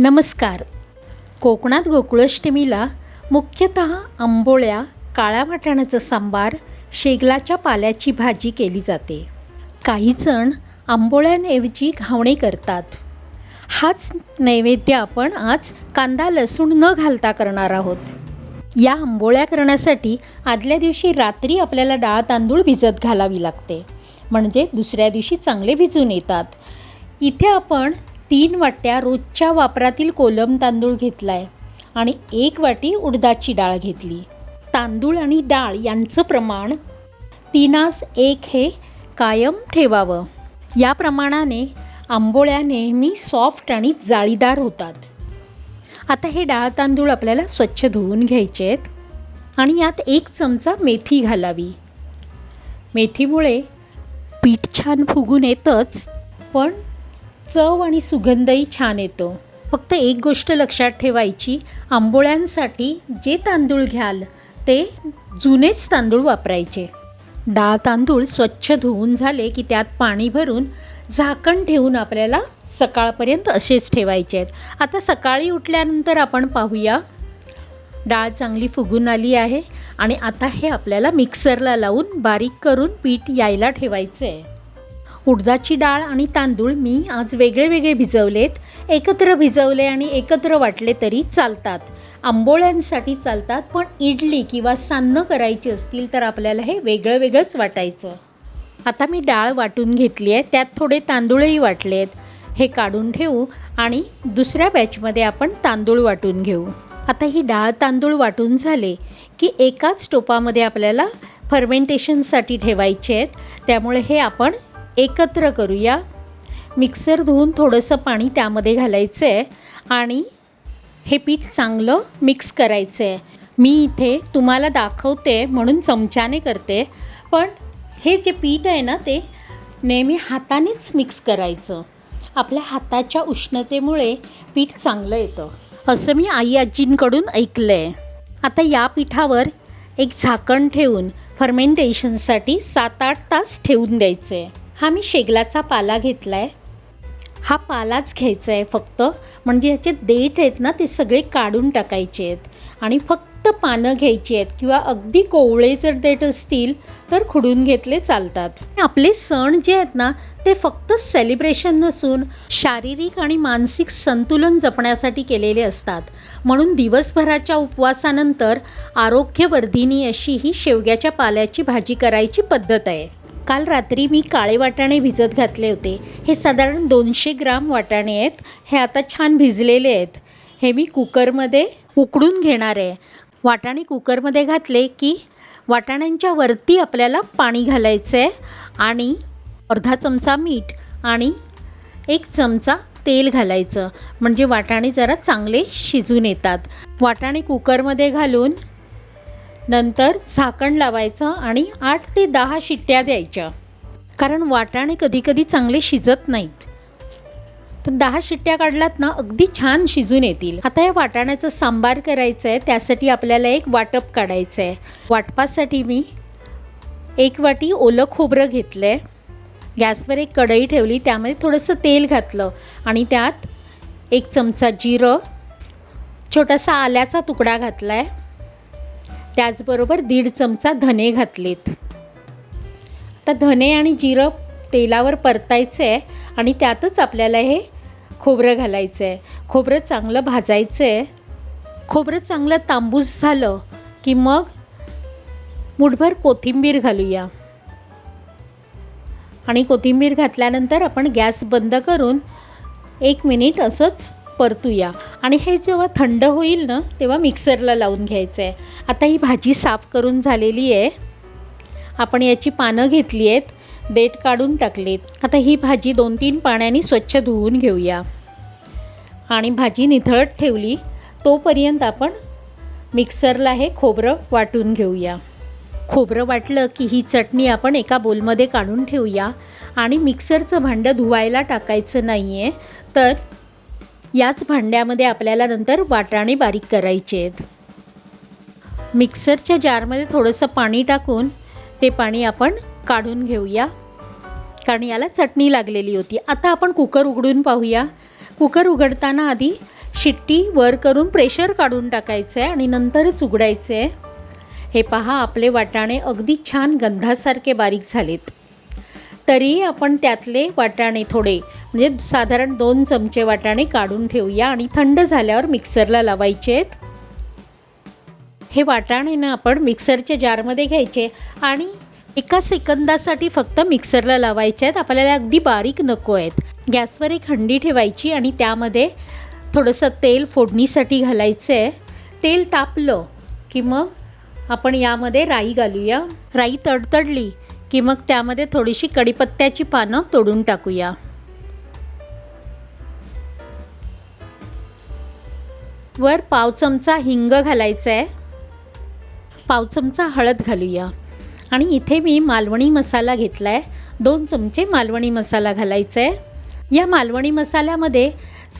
नमस्कार. कोकणात गोकुळाष्टमीला मुख्यतः आंबोळ्या काळ्या वाटाण्याचं सांबार शेगलाच्या पाल्याची भाजी केली जाते. काही जण आंबोळ्यांऐवजी घावणे करतात. हाच नैवेद्य आपण आज कांदा लसूण न घालता करणार आहोत. या आंबोळ्या करण्यासाठी आदल्या दिवशी रात्री आपल्याला डाळ तांदूळ भिजत घालावी लागते. म्हणजे दुसऱ्या दिवशी चांगले भिजून येतात. इथे आपण तीन वाट्या रोजच्या वापरातील कोलम तांदूळ घेतला आहे आणि एक वाटी उडदाची डाळ घेतली. तांदूळ आणि डाळ यांचं प्रमाण तीनास एक हे कायम ठेवावं. या प्रमाणाने आंबोळ्या नेहमी सॉफ्ट आणि जाळीदार होतात. आता हे डाळ तांदूळ आपल्याला स्वच्छ धुवून घ्यायचे आहेत आणि यात एक चमचा मेथी घालावी. मेथीमुळे पीठ छान फुगून येतंच पण चव आणि सुगंधही छान येतो. फक्त एक गोष्ट लक्षात ठेवायची आंबोळ्यांसाठी जे तांदूळ घ्याल ते जुनेच तांदूळ वापरायचे. डाळ तांदूळ स्वच्छ धुवून झाले की त्यात पाणी भरून झाकण ठेवून आपल्याला सकाळपर्यंत असेच ठेवायचे आहेत. आता सकाळी उठल्यानंतर आपण पाहूया. डाळ चांगली फुगून आली आहे आणि आता हे आपल्याला मिक्सरला लावून बारीक करून पीठ यायला ठेवायचं आहे उडदाची डाळ आणि तांदूळ मी आज वेगळे वेगळे भिजवलेत. एकत्र भिजवले आणि एकत्र वाटले तरी चालतात. आंबोळ्यांसाठी चालतात पण इडली किंवा सान्न करायची असतील तर आपल्याला हे वेगळं वेगळंच वाटायचं. आता मी डाळ वाटून घेतली आहे त्यात थोडे तांदूळही वाटलेत. हे काढून ठेवू आणि दुसऱ्या बॅचमध्ये आपण तांदूळ वाटून घेऊ. आता ही डाळ तांदूळ वाटून झाले की एकाच टोपामध्ये आपल्याला फर्मेंटेशनसाठी ठेवायचे आहेत. त्यामुळे हे आपण एकत्र करूया. मिक्सर धुवून थोडंसं पाणी त्यामध्ये घालायचं आहे आणि हे पीठ चांगलं मिक्स करायचं आहे मी इथे तुम्हाला दाखवते म्हणून चमच्याने करते. पण हे जे पीठ आहे ना ते नेहमी हातानेच मिक्स करायचं. आपल्या हाताच्या उष्णतेमुळे पीठ चांगलं येतं. असं मी आई आजींकडून ऐकलं आहे आता या पिठावर एक झाकण ठेवून फर्मेंटेशनसाठी सात आठ तास ठेवून द्यायचं आहे हा मी शेगलाचा पाला घेतला आहे हा पालाच घ्यायचा आहे फक्त. म्हणजे ह्याचे देठ आहेत ना ते सगळे काढून टाकायचे आहेत. आणि फक्त पानं घ्यायची आहेत. किंवा अगदी कोवळे जर देठ असतील तर खुडून घेतले चालतात. आपले सण जे आहेत ना ते फक्त सेलिब्रेशन नसून शारीरिक आणि मानसिक संतुलन जपण्यासाठी केलेले असतात. म्हणून दिवसभराच्या उपवासानंतर आरोग्यवर्धिनी अशी ही शेवग्याच्या पाल्याची भाजी करायची पद्धत आहे. काल रात्री मी काळे वाटाणे भिजत घातले होते. हे साधारण दोनशे ग्राम वाटाणे आहेत. हे आता छान भिजलेले आहेत. हे मी कुकरमध्ये उकडून घेणार आहे. वाटाणे कुकरमध्ये घातले की वाटाण्यांच्या वरती आपल्याला पाणी घालायचं आहे आणि अर्धा चमचा मीठ आणि एक चमचा तेल घालायचं. म्हणजे वाटाणे जरा चांगले शिजून येतात. वाटाणे कुकरमध्ये घालून नंतर झाकण लावायचं आणि आठ ते दहा शिट्ट्या द्यायच्या. कारण वाटाणे कधीकधी चांगले शिजत नाहीत. तर दहा शिट्ट्या काढलात ना अगदी छान शिजून येतील. आता या वाटाण्याचं सांबार करायचं आहे त्यासाठी आपल्याला एक वाटप काढायचं आहे वाटपासाठी मी एक वाटी ओलं खोबरं घेतलं आहे गॅसवर एक कढई ठेवली त्यामध्ये थोडंसं तेल घातलं आणि त्यात एक चमचा जिरं छोटासा आल्याचा तुकडा घातला आहे त्याचबरोबर दीड चमचा धने घातलेत. तर धने आणि जिरं तेलावर परतायचं आहे आणि त्यातच आपल्याला हे खोबरं घालायचं आहे खोबरं चांगलं भाजायचं आहे खोबरं चांगलं तांबूस झालं की मग मुठभर कोथिंबीर घालूया. आणि कोथिंबीर घातल्यानंतर आपण गॅस बंद करून एक मिनिट असंच परतूया. आणि हे जेव्हा थंड होईल ना तेव्हा मिक्सरला लावून घ्यायचं आहे आता ही भाजी साफ करून झालेली आहे. आपण याची पानं घेतली आहेत देठ काढून टाकलीत. आता ही भाजी दोन तीन पाण्याने स्वच्छ धुवून घेऊया. आणि भाजी निथळत ठेवली तोपर्यंत आपण मिक्सरला हे खोबरं वाटून घेऊया. खोबरं वाटलं की ही चटणी आपण एका बोलमध्ये काढून ठेवूया. आणि मिक्सरचं भांडं धुवायला टाकायचं नाही आहे तर याच भांड्यामध्ये आपल्याला नंतर वाटाणे बारीक करायचे आहेत. मिक्सरच्या जारमध्ये थोडंसं पाणी टाकून ते पाणी आपण काढून घेऊया. कारण याला चटणी लागलेली होती. आता आपण कुकर उघडून पाहूया. कुकर उघडताना आधी शिट्टी वर करून प्रेशर काढून टाकायचं आहे आणि नंतरच उघडायचं आहे हे पहा आपले वाटाणे अगदी छान गंधासारखे बारीक झालेत. तरी आपण त्यातले वाटाणे थोडे म्हणजे साधारण दोन चमचे वाटाणे काढून ठेवूया आणि थंड झाल्यावर मिक्सरला लावायचे आहेत. हे वाटाणे ना आपण मिक्सरच्या जारमध्ये घ्यायचे आणि एका सेकंदासाठी फक्त मिक्सरला लावायचे आहेत. आपल्याला अगदी बारीक नको आहेत. गॅसवर एक हंडी ठेवायची आणि त्यामध्ये थोडंसं तेल फोडणीसाठी घालायचं आहे. तेल तापलं की मग आपण यामध्ये राई घालूया. राई तडतडली की मग त्यामध्ये थोडीशी कडीपत्त्याची पानं तोडून टाकूया. वर पाव चमचा हिंग घालायचा आहे पाव चमचा हळद घालूया. आणि इथे मी मालवणी मसाला घेतला आहे दोन चमचे मालवणी मसाला घालायचा आहे या मालवणी मसाल्यामध्ये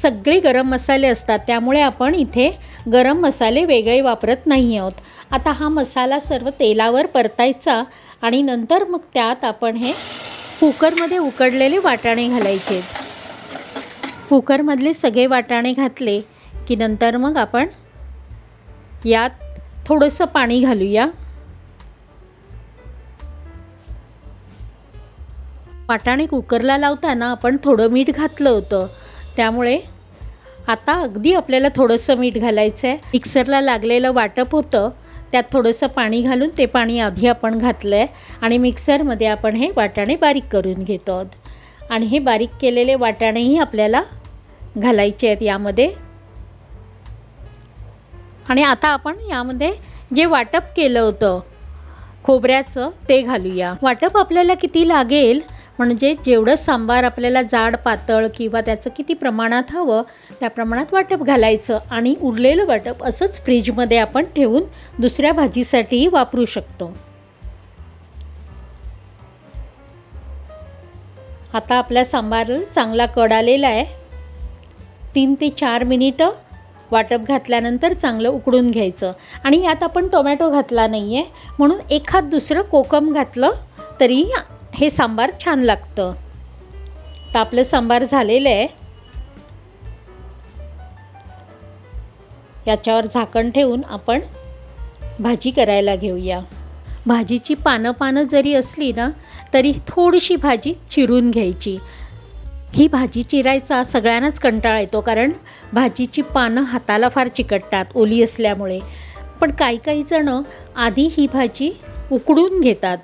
सगळे गरम मसाले असतात त्यामुळे आपण इथे गरम मसाले वेगळे वापरत नाही आहोत. आता हा मसाला सर्व तेलावर परतायचा आणि नंतर मग त्यात आपण हे कुकरमध्ये उकडलेले वाटाणे घालायचे. कुकरमधले सगळे वाटाणे घातले की नंतर मग आपण यात थोडंसं पाणी घालूया. वाटाणे कुकरला लावताना आपण थोडं मीठ घातलं होतं. त्यामुळे आता अगदी आपल्याला थोडंसं मीठ घालायचं आहे मिक्सरला लागलेलं वाटप होतं. त्यात थोडंसं पाणी घालून ते पाणी आधी आपण घातलं आहे आणि मिक्सरमध्ये आपण हे वाटाणे बारीक करून घेतो आहोत आणि हे बारीक केलेले वाटाणेही आपल्याला घालायचे आहेत यामध्ये. आणि आता आपण यामध्ये जे वाटप केलं होतं खोबऱ्याचं ते घालूया. वाटप आपल्याला किती लागेल? म्हणजे जेवढं सांबार आपल्याला जाड पातळ किंवा त्याचं किती प्रमाणात हवं त्या प्रमाणात वाटप घालायचं आणि उरलेलं वाटप असंच फ्रीजमध्ये आपण ठेवून दुसऱ्या भाजीसाठीही वापरू शकतो. आता आपल्या सांबारला चांगला कड आलेला आहे. तीन ते चार मिनिटं वाटप घातल्यानंतर चांगलं उकडून घ्यायचं. आणि यात आपण टोमॅटो घातला नाही आहे म्हणून एखाद दुसरं कोकम घातलं तरी हे सांबार छान लागतं. तर आपलं सांबार झालेलं आहे. याच्यावर झाकण ठेवून आपण भाजी करायला घेऊया. भाजीची पानं पानं जरी असली ना तरी थोडीशी भाजी चिरून घ्यायची. ही भाजी चिरायचा सगळ्यांनाच कंटाळा येतो कारण भाजीची पानं हाताला फार चिकटतात ओली असल्यामुळे. पण काही काही जणं आधी ही भाजी उकडून घेतात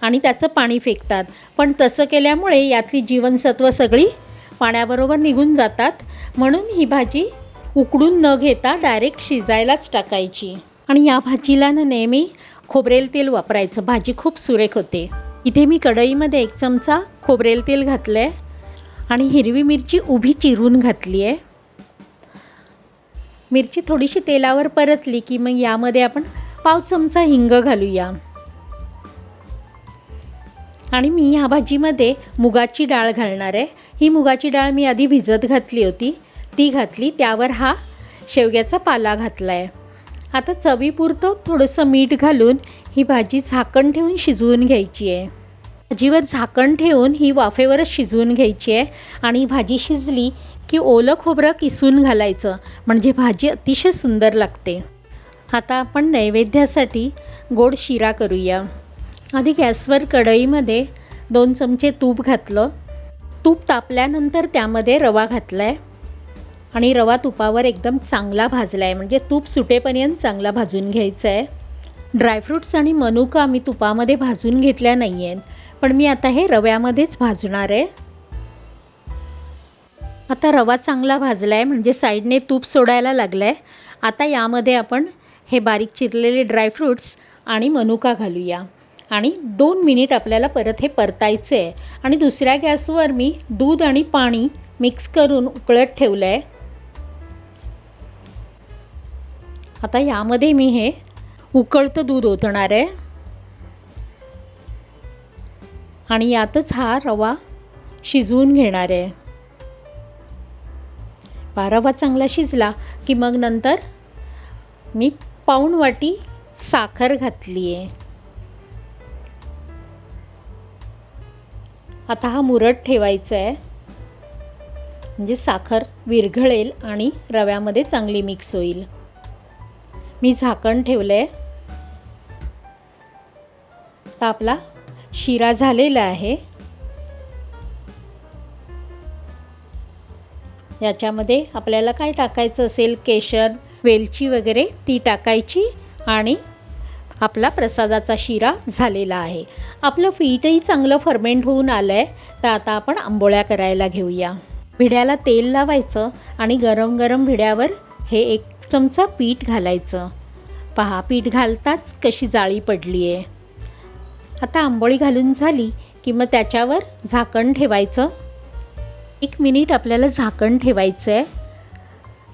आणि त्याचं पाणी फेकतात. पण तसं केल्यामुळे यातली जीवनसत्व सगळी पाण्याबरोबर निघून जातात. म्हणून ही भाजी उकडून न घेता डायरेक्ट शिजायलाच टाकायची. आणि या भाजीला ना नेहमी खोबरेल तेल वापरायचं. भाजी खूप सुरेख होते. इथे मी कढईमध्ये एक चमचा खोबरेल तेल घातलं आहे आणि हिरवी मिरची उभी चिरून घातली आहे मिरची थोडीशी तेलावर परतली की मग यामध्ये आपण पाव चमचा हिंग घालूया. आणि मी ह्या भाजीमध्ये मुगाची डाळ घालणार आहे. ही मुगाची डाळ मी आधी भिजत घातली होती. ती घातली त्यावर हा शेवग्याचा पाला घातला आहे आता चवीपुरतं थोडंसं मीठ घालून ही भाजी झाकण ठेवून शिजवून घ्यायची आहे भाजीवर झाकण ठेवून ही वाफेवरच शिजवून घ्यायची आहे आणि भाजी शिजली की ओलं खोबरं किसून घालायचं म्हणजे भाजी अतिशय सुंदर लागते. आता आपण नैवेद्यासाठी गोड शिरा करूया. आधी गॅसवर कढईमध्ये दोन चमचे तूप घातलं. तूप तापल्यानंतर त्यामध्ये रवा घातला आहे आणि रवा तुपावर एकदम चांगला भाजला आहे म्हणजे तूप सुटेपर्यंत चांगला भाजून घ्यायचा आहे ड्रायफ्रूट्स आणि मनुका मी तुपामध्ये भाजून घेतल्या नाही आहेत पण मी आता हे रव्यामध्येच भाजणार आहे. आता रवा चांगला भाजला आहे म्हणजे साईडने तूप सोडायला लागलं आहे आता यामध्ये आपण हे बारीक चिरलेले ड्रायफ्रूट्स आणि मनुका घालूया. आणि दोन मिनिट आपल्याला परत हे परतायचं आहे आणि दुसऱ्या गॅसवर मी दूध आणि पाणी मिक्स करून उकळत ठेवलं आहे आता यामध्ये मी हे उकळतं दूध ओतणार आहे. आणि यातच हा रवा शिजवून घेणार आहे. पा रवा चांगला शिजला की मग नंतर मी पाऊण वाटी साखर घातली आहे. आता हा मुरट ठेवायचा आहे. म्हणजे साखर विरघळेल आणि रव्यामध्ये चांगली मिक्स होईल. मी झाकण ठेवलं आहे तर आपला शिरा झालेला आहे. याच्यामध्ये आपल्याला काय टाकायचं असेल? केशर वेलची वगैरे ती टाकायची आणि आपला प्रसादाचा शिरा झालेला आहे. आपलं पीठही चांगलं फर्मेंट होऊन आलं आहे तर आता आपण आंबोळ्या करायला घेऊया. भिड्याला तेल लावायचं आणि गरम गरम भिड्यावर हे एक चमचा पीठ घालायचं. पहा पीठ घालताच कशी जाळी पडली आहे आता आंबोळी घालून झाली की मग त्याच्यावर झाकण ठेवायचं. एक मिनिट आपल्याला झाकण ठेवायचं आहे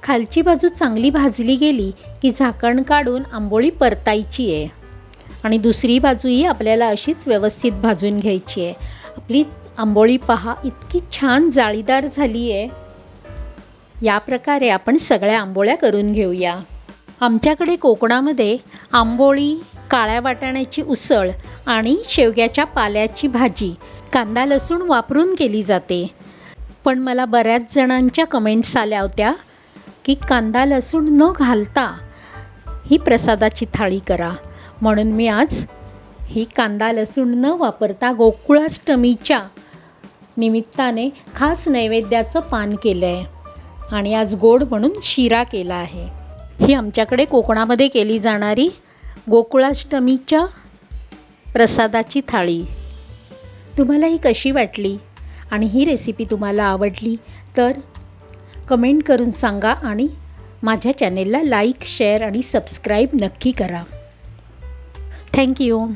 खालची बाजू चांगली भाजली गेली की झाकण काढून आंबोळी परतायची आहे आणि दुसरी बाजूही आपल्याला अशीच व्यवस्थित भाजून घ्यायची आहे आपली आंबोळी पहा इतकी छान जाळीदार झाली आहे या प्रकारे आपण सगळ्या आंबोळ्या करून घेऊया. आमच्याकडे कोकणामध्ये आंबोळी काळ्या वाटाण्याची उसळ आणि शेवग्याच्या पाल्याची भाजी. कांदा लसूण वापरून केली जाते. पण मला बऱ्याच जणांच्या कमेंट्स आल्या होत्या की कांदा लसूण न घालता ही प्रसादाची थाळी करा. म्हणून मी आज ही कांदा लसूण न वापरता गोकुळाष्टमीच्या निमित्ताने खास नैवेद्याचं पान केलं आहे आणि आज गोड म्हणून शिरा केला आहे. ही आमच्याकडे कोकणामध्ये केली जाणारी गोकुळाष्टमीच्या प्रसादाची थाळी. तुम्हाला ही कशी वाटली आणि ही रेसिपी तुम्हाला आवडली तर कमेंट करून सांगा आणि माझ्या चॅनेलला लाईक शेअर आणि सबस्क्राईब नक्की करा. थँक्यू